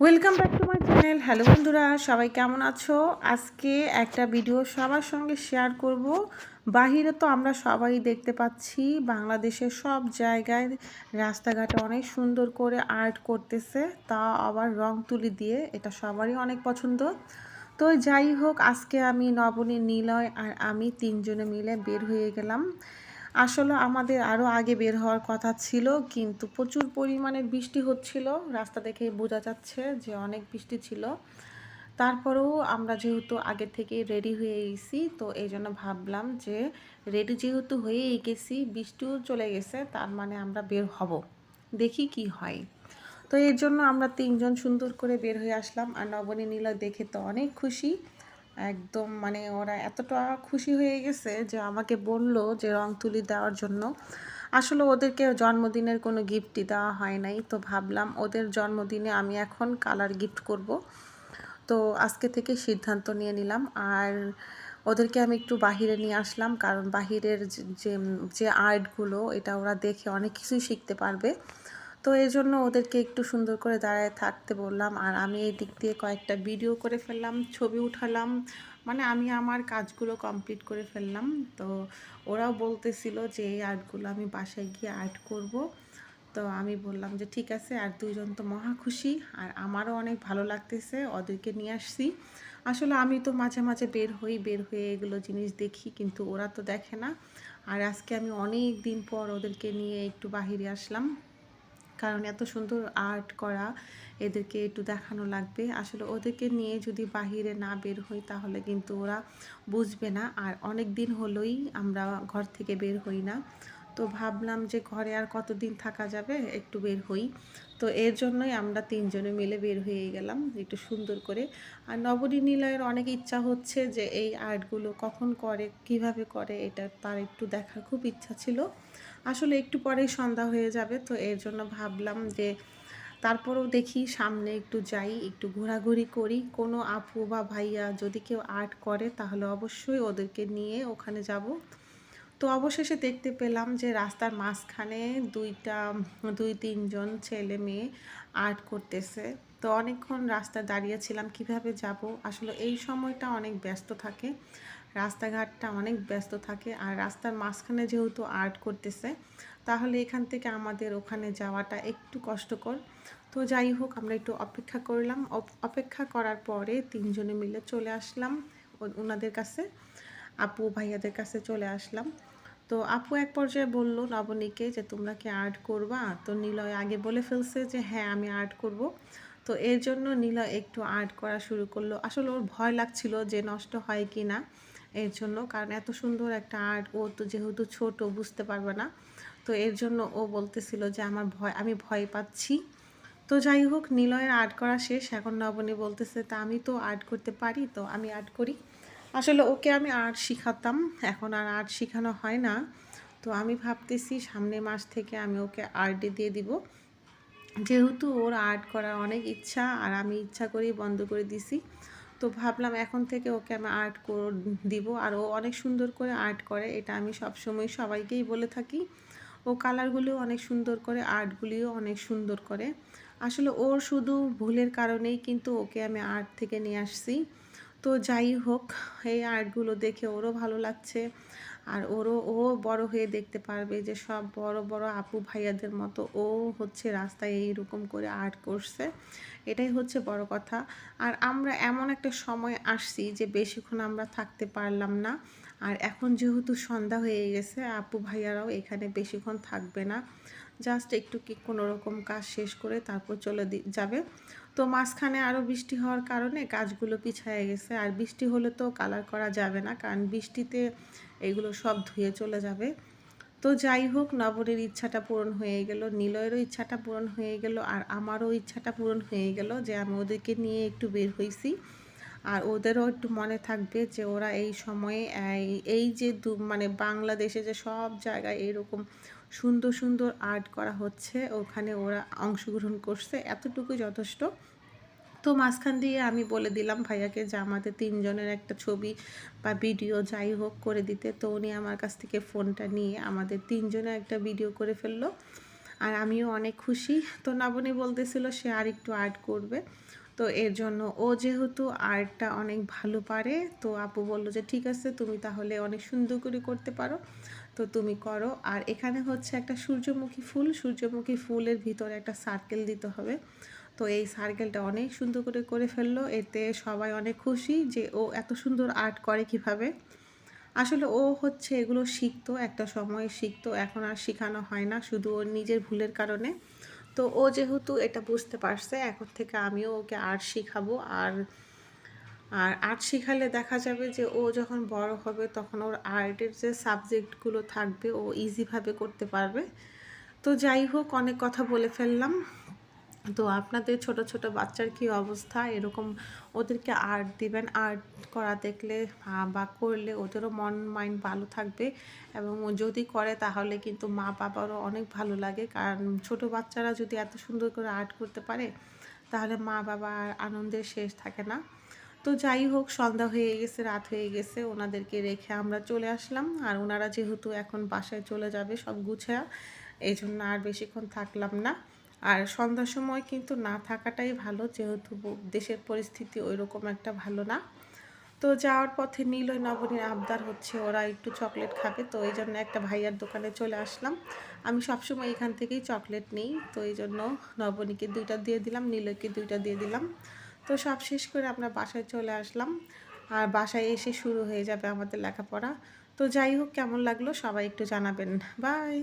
Welcome back to my channel hello বন্ধুরা, সবাই কেমন আছো? আজকে একটা ভিডিও সবার সঙ্গে শেয়ার করব। বাহিরে তো আমরা সবাই দেখতে পাচ্ছি, বাংলাদেশের সব জায়গায় রাস্তাঘাটে অনেক সুন্দর করে আর্ট করতেছে, তা আবার রং তুলি দিয়ে, এটা সবারই অনেক পছন্দ। তো যাই হোক, আজকে আমি নবনী নিলয় আর আমি তিনজনে মিলে বের হয়ে গেলাম। আসলে আমাদের আরও আগে বের হওয়ার কথা ছিল, কিন্তু প্রচুর পরিমাণে বৃষ্টি হচ্ছিল। রাস্তা দেখে বোঝা যাচ্ছে যে অনেক বৃষ্টি ছিল। তারপরেও আমরা যেহেতু আগে থেকে রেডি হয়ে গেছি, তো এই জন্য ভাবলাম যে রেডি যেহেতু হয়েই গেছি, বৃষ্টিও চলে গেছে, তার মানে আমরা বের হব। দেখি কি হয়। তো এর জন্য আমরা তিনজন সুন্দর করে বের হয়ে আসলাম, আর নবনী নীলা দেখে তো অনেক খুশি। একদম মানে ওরা এতটা খুশি হয়ে গেছে যে আমাকে বলল যে রং তুলি দেওয়ার জন্য। আসলে ওদেরকে জন্মদিনের কোনো গিফটই দেওয়া হয় নাই। তো ভাবলাম ওদের জন্মদিনে আমি এখন কালার গিফট করব। তো আজকে থেকে সিদ্ধান্ত নিয়ে নিলাম। আর ওদেরকে আমি একটু বাহিরে নিয়ে আসলাম। কারণ বাহিরের যে যে আর্টগুলো এটা ওরা দেখে অনেক কিছুই শিখতে পারবে। তো এই জন্য ওদেরকে একটু সুন্দর করে দাঁড়ায় থাকতে বললাম। আর আমি এই দিক দিয়ে কয়েকটা ভিডিও করে ফেললাম, ছবি উঠালাম। মানে আমি আমার কাজগুলো কমপ্লিট করে ফেললাম। তো ওরাও বলতেছিল যে, এই আর্টগুলো আমি বাসায় গিয়ে আর্ট করব। তো আমি বললাম যে, ঠিক আছে, আর দুজন তো মহা খুশি। আর আমারও অনেক ভালো লাগতেছে, ওদেরকে নিয়ে আসছি। আসলে আমি তো মাঝে মাঝে বের হই, বের হয়ে এগুলো জিনিস দেখি, কিন্তু ওরা তো দেখে না। আর আজকে আমি অনেক দিন পর ওদেরকে নিয়ে একটু বাহিরে আসলাম। কারণ এত সুন্দর আর্ট করা এদেরকে একটু দেখানো লাগবে। আসলে ওদেরকে নিয়ে যদি বাহিরে না বের হই তাহলে কিন্তু ওরা বুঝবে না। আর অনেক দিন হলোই আমরা ঘর থেকে বের হই না। তো ভাবলাম যে ঘরে আর কতদিন থাকা যাবে? একটু বের হই। তো এর জন্যই আমরা তিনজনে মিলে বের হয়ে গেলাম একটু সুন্দর করে। আর নবনী নিলয়ের অনেক ইচ্ছা হচ্ছে যে এই আর্টগুলো কখন করে, কীভাবে করে, এটা তার একটু দেখার খুব ইচ্ছা ছিল। আসলে একটু পরেই সন্ধ্যা হয়ে যাবে, তো এর জন্য ভাবলাম যে তারপরেও দেখি সামনে একটু যাই, একটু ঘোরাঘুরি করি। কোনো আপু বা ভাইয়া যদি কেউ আর্ট করে তাহলে অবশ্যই ওদেরকে নিয়ে ওখানে যাব। তো অবশেষে দেখতে পেলাম যে রাস্তার মাঝখানে দুইটা, দুই, তিনজন ছেলে মেয়ে আর্ট করতেছে। তো অনেকক্ষণ রাস্তায় দাঁড়িয়েছিলাম কীভাবে যাব? আসলে এই সময়টা অনেক ব্যস্ত থাকে। রাস্তাঘাটটা অনেক ব্যস্ত থাকে। আর রাস্তার মাঝখানে যেহেতু আর্ট করতেছে, তাহলে এখান থেকে আমাদের ওখানে যাওয়াটা একটু কষ্টকর। তো যাই হোক, আমরা একটু অপেক্ষা করলাম। অপেক্ষা করার পরে তিনজনে মিলে চলে আসলাম ওনাদের কাছে, আপু ভাইয়াদের কাছে চলে আসলাম। তো আপু এক পর্যায়ে বলল, নবনীকে যে তোমরা কি আর্ট করবা? তো নীলয় আগে বলে ফেলছে যে হ্যাঁ আমি আর্ট করব। তো এর জন্য নীলয় একটু আর্ট করা শুরু করল। আসলে ওর ভয় লাগছিল যে নষ্ট হয় কি না এর জন্য, কারণ এত সুন্দর একটা আর্ট ও তো যেহেতু ছোট, বুঝতে পারবে না। তো এর জন্য ও বলতেছিল যে, আমার ভয়, আমি ভয় পাচ্ছি। তো যাই হোক, নিলয়ের আর্ট করা শেষ। এখন নবনী বলতেছে, তা আমি তো আর্ট করতে পারি, তো আমি আর্ট করি। আসলে ওকে আমি আর্ট শিখাতাম, এখন আর আর্ট শেখানো হয় না। তো আমি ভাবতেছি সামনে মাস থেকে আমি ওকে আর্টে দিয়ে দিব। যেহেতু ওর আর্ট করার অনেক ইচ্ছা আর আমি ইচ্ছা করেই বন্ধ করে দিছি, তো ভাবলাম এখন থেকে ওকে আমি আর্ট কর, দিব। আর ও অনেক সুন্দর করে আর্ট করে, এটা আমি সবসময় সবাইকেই বলে থাকি। ও কালারগুলিও অনেক সুন্দর করে আর্টগুলিও অনেক সুন্দর করে। আসলে ওর শুধু ভুলের কারণেই কিন্তু ওকে আমি আর্ট থেকে নিয়ে আসছি। তো যাই হোক, এই আর্টগুলো দেখে ওরও ভালো লাগছে। আর ওরও, ও বড় হয়ে দেখতে পারবে যে সব বড় বড় আপু ভাইয়াদের মতো ও হচ্ছে রাস্তায় এইরকম করে আর্ট করছে। এটাই হচ্ছে বড় কথা। আর আমরা এমন একটা সময় আসছি যে বেশিক্ষণ আমরা থাকতে পারলাম না। আর এখন যেহেতু সন্ধ্যা হয়ে গেছে, আপু ভাইয়ারাও এখানে বেশিক্ষণ থাকবে না। জাস্ট একটু কি কোনো রকম কাজ শেষ করে তারপর চলে যাবে। তো মাঝখানে আরও বৃষ্টি হওয়ার কারণে কাজগুলো পিছায় গেছে। আর বৃষ্টি হলে তো কালার করা যাবে না, কারণ বৃষ্টিতে এগুলো সব ধুয়ে চলে যাবে। তো যাই হোক নবরের ইচ্ছাটা পূরণ হয়ে গেল, নিলয়েরও ইচ্ছাটা পূরণ হয়ে গেল, আর আমারও ইচ্ছাটা পূরণ হয়ে গেল যে আমি ওদেরকে নিয়ে একটু বের হয়েছি আর ওদেরও একটু মনে থাকবে যে ওরা এই সময়ে, এই যে মানে বাংলাদেশে যে সব জায়গায় এরকম সুন্দর সুন্দর আর্ট করা হচ্ছে, ওখানে ওরা অংশগ্রহণ করছে এতটুকু যথেষ্ট। তো মাঝখান দিয়ে আমি বলে দিলাম ভাইয়াকে যে আমাদের তিনজনের একটা ছবি বা ভিডিও যাই হোক করে দিতে। তো উনি আমার কাছ থেকে ফোনটা নিয়ে আমাদের তিনজনের একটা ভিডিও করে ফেলল। আর আমিও অনেক খুশি। তো নবনী বলতেছিল সে আর একটু আর্ট করবে। তো এর জন্য ও যেহেতু আর্টটা অনেক ভালো পারে, তো আপু বলল যে, ঠিক আছে, তুমি তাহলে অনেক সুন্দর করে করতে পারো। তো তুমি করো। আর এখানে হচ্ছে একটা সূর্যমুখী ফুল। সূর্যমুখী ফুলের ভিতরে একটা সার্কেল দিতে হবে। তো এই সার্কেলটা অনেক সুন্দর করে করে ফেলল। এতে সবাই অনেক খুশি যে ও এত সুন্দর আর্ট করে কীভাবে। আসলে ও হচ্ছে এগুলো শিখতো, একটা সময় শিখতো, এখন আর শেখানো হয় না, শুধু ওর নিজের ভুলের কারণে। তো ও যেহেতু এটা বুঝতে পারছে, এখন থেকে আমিও ওকে আর্ট শেখাবো। আর আর আর্ট শেখালে দেখা যাবে যে ও যখন বড় হবে তখন ওর আর্টের যে সাবজেক্টগুলো থাকবে ও ইজিভাবে করতে পারবে। তো যাই হোক, অনেক কথা বলে ফেললাম। তো আপনাদের ছোট ছোট বাচ্চার কি অবস্থা? এরকম ওদেরকে আর্ট দিবেন। আর্ট করা দেখলে বা করলে ওদেরও মন মাইন্ড ভালো থাকবে। এবং যদি করে তাহলে কিন্তু মা বাবারও অনেক ভালো লাগে। কারণ ছোট বাচ্চারা যদি এত সুন্দর করে আর্ট করতে পারে, তাহলে মা বাবার আনন্দের শেষ থাকে না। তো যাই হোক, সন্ধ্যা হয়ে গেছে, রাত হয়ে গেছে। ওনাদেরকে রেখে আমরা চলে আসলাম। আর ওনারা যেহেতু এখন বাসায় চলে যাবে সব গুছায়া এই জন্য আর বেশিক্ষণ থাকলাম না। আর সন্ধ্যার সময় কিন্তু না থাকাটাই ভালো, যেহেতু দেশের পরিস্থিতি ওই রকম একটা ভালো না। তো যাওয়ার পথে নীলয় নবনীর আবদার হচ্ছে ওরা একটু চকলেট খাবে। তো এই জন্য একটা ভাইয়ার দোকানে চলে আসলাম। আমি সবসময় এখান থেকেই চকলেট নিই। তো এই জন্য নবনীকে দুইটা দিয়ে দিলাম নীলয়কে দুইটা দিয়ে দিলাম। তো সব শেষ করে আমরা বাসায় চলে আসলাম। আর বাসায় এসে শুরু হয়ে যাবে আমাদের লেখাপড়া। তো যাই হোক, কেমন লাগল সবাই একটু জানাবেন। বাই!